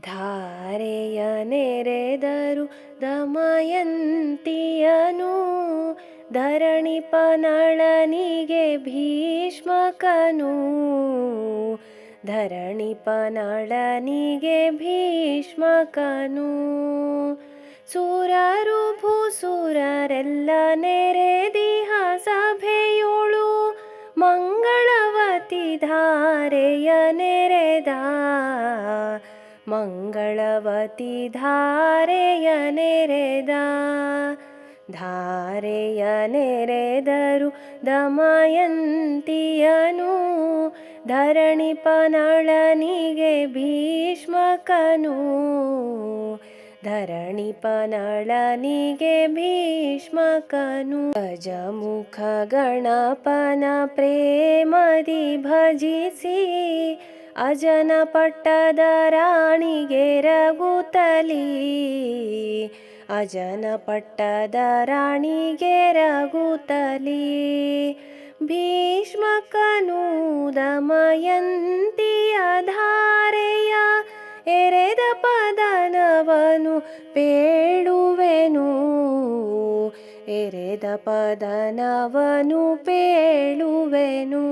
ಧಾರೆಯ ನೆರೆದರು ದಮಯಂತಿಯನು, ಧರಣಿ ಪನಳನಿಗೆ ಭೀಷ್ಮಕನು, ಧರಣಿ ಪನಳನಿಗೆ ಭೀಷ್ಮಕನು. ಸೂರರು ಭೂಸುರರೆಲ್ಲ ನೆರೆದಿಹ ಸಭೆಯೋಳು ಮಂಗಳವತಿ ಧಾರೆಯ मङ्गलवती धार धारेरे दमयन्तियनु दमयन्तीयनु धरणिपनळनि भीष्मकनु धरणिपनळनि भीष्मकनु। गजमुख गणपनप्रेमदि भजिसि ಅಜನ ಪಟ್ಟದ ರಾಣಿಗೆ ರಗುತಲಿ ಅಜನ ಪಟ್ಟದ ರಾಣಿಗೆ ರಗುತಲಿ ಭೀಷ್ಮಕನು ದಮಯಂತಿಯ ಧಾರೆಯ ಎರೆದ ಪದನವನು ಪೇಳುವೆನು. ಎರೆದ ಪದನವನು ಪೇಳುವೆನು.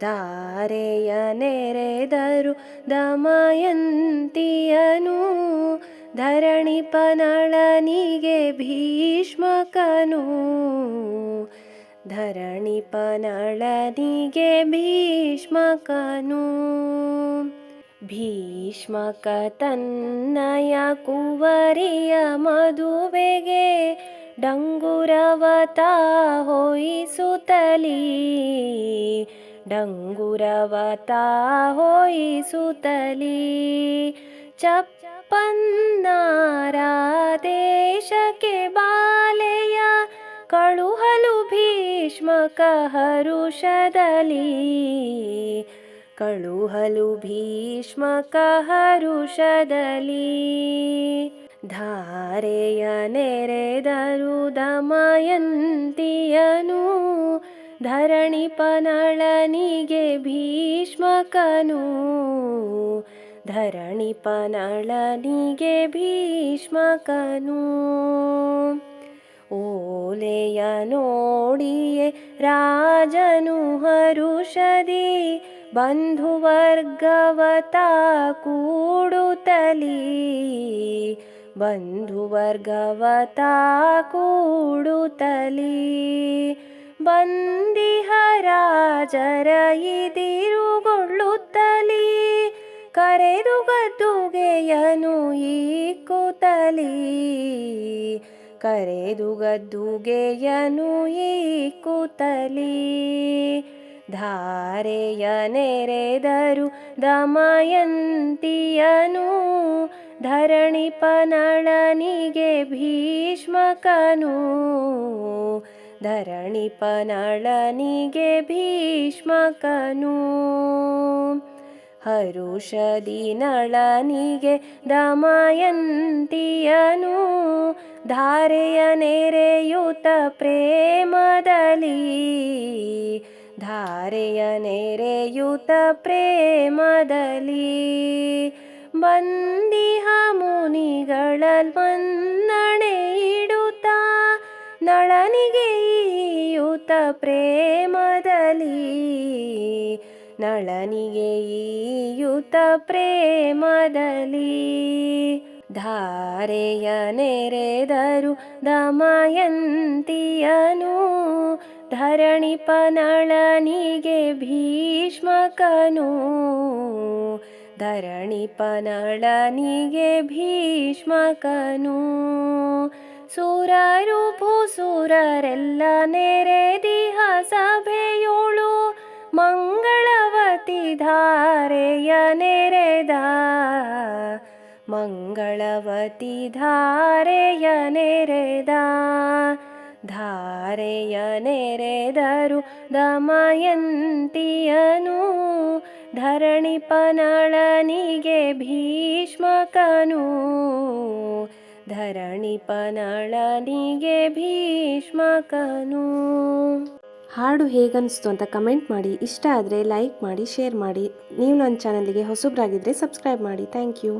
ಧಾರೆಯ ನೆರೆದರು ದಮಯಂತಿಯನು, ಧರಣಿ ಪನಳನಿಗೆ ಭೀಷ್ಮಕನು. ಧರಣಿ ಪನಳನಿಗೆ ಭೀಷ್ಮಕನು. ಭೀಷ್ಮಕ ತನ್ನಯ ಕುವರಿಯ ಮದುವೆಗೆ ಡಂಗುರವತ ಹೊಯಿಸುತ್ತಲೀ डङ्गुरवता होयिसुतली चपन्नारा देश के बालया कळुहलु भीष्मकहरुषदली। कळुहलु भीष्मकहरुषदली। धारयने रे दरु धरणि पनळनिगे भीष्मकनू धरणीपनळनिगे भीष्मकनू नोडिये राजनु हरुषदि बन्धुवर्गवता कूडुतली बन्धुवर्गवता कूडुतली ಬಂದಿಹರಾಜರ ಇದಿರುಗೊಳ್ಳುತ್ತಲೀ ಕರೆದು ಗದ್ದುಗೆಯನು ಈಕುತ್ತಲೀ ಕರೆದು ಗದ್ದುಗೆಯನು ಈಕುತ್ತಲೀ ಧಾರೆಯ ನೆರೆದರು ದಮಯಂತಿಯನು ಧರಣಿ ಪನಳನಿಗೆ ಭೀಷ್ಮಕನು. ಧರಣಿ ಪನಳನಿಗೆ ಭೀಷ್ಮಕನು. ಹರುಷದಿ ನಳನಿಗೆ ದಮಯಂತಿಯನು ಧಾರೆಯ ನೆರೆಯುತ ಪ್ರೇಮದಲ್ಲಿ. ಧಾರೆಯ ನೆರೆಯುತ ಪ್ರೇಮದಲ್ಲಿ. ಬಂದಿಹ ಮುನಿಗಳ ಮನ್ನಣೆ ಇಡುತ್ತಾ. ನಳನಿಗೆ ಪ್ರೇಮದಲ್ಲಿ ನಳನಿಗೆ ಈಯುತ ಪ್ರೇಮದಲ್ಲಿ ಧಾರೆಯ ನೆರೆದರು ದಮಯಂತಿಯನು ಧರಣಿ ಪನಳನಿಗೆ ಭೀಷ್ಮಕನು ಧರಣಿ ಪನಳನಿಗೆ ಭೀಷ್ಮಕನು ಸುರರು ಭೂಸೂರರೆಲ್ಲ ನೆರೆದಿಹ ಸಭೆಯೋಳು ಮಂಗಳವತಿ ಧಾರೆಯ ನೆರೆದ. ಮಂಗಳವತಿ ಧಾರೆಯ ನೆರೆದ. ಧಾರೆಯ ನೆರೆದರು ದಮಯಂತಿಯನು ಧರಣಿ ಪನಳನಿಗೆ ಭೀಷ್ಮಕನು. ಧರಣಿ ಪನಳನಿಗೆ ಭೀಷ್ಮಕನು ಹಾಡು ಹೇಗನ್ನಿಸ್ತು ಅಂತ ಕಮೆಂಟ್ ಮಾಡಿ. ಇಷ್ಟ ಆದರೆ ಲೈಕ್ ಮಾಡಿ, ಶೇರ್ ಮಾಡಿ. ನೀವು ನನ್ನ ಚಾನಲ್ಗೆ ಹೊಸಬ್ರಾಗಿದ್ದರೆ ಸಬ್ಸ್ಕ್ರೈಬ್ ಮಾಡಿ. Thank you.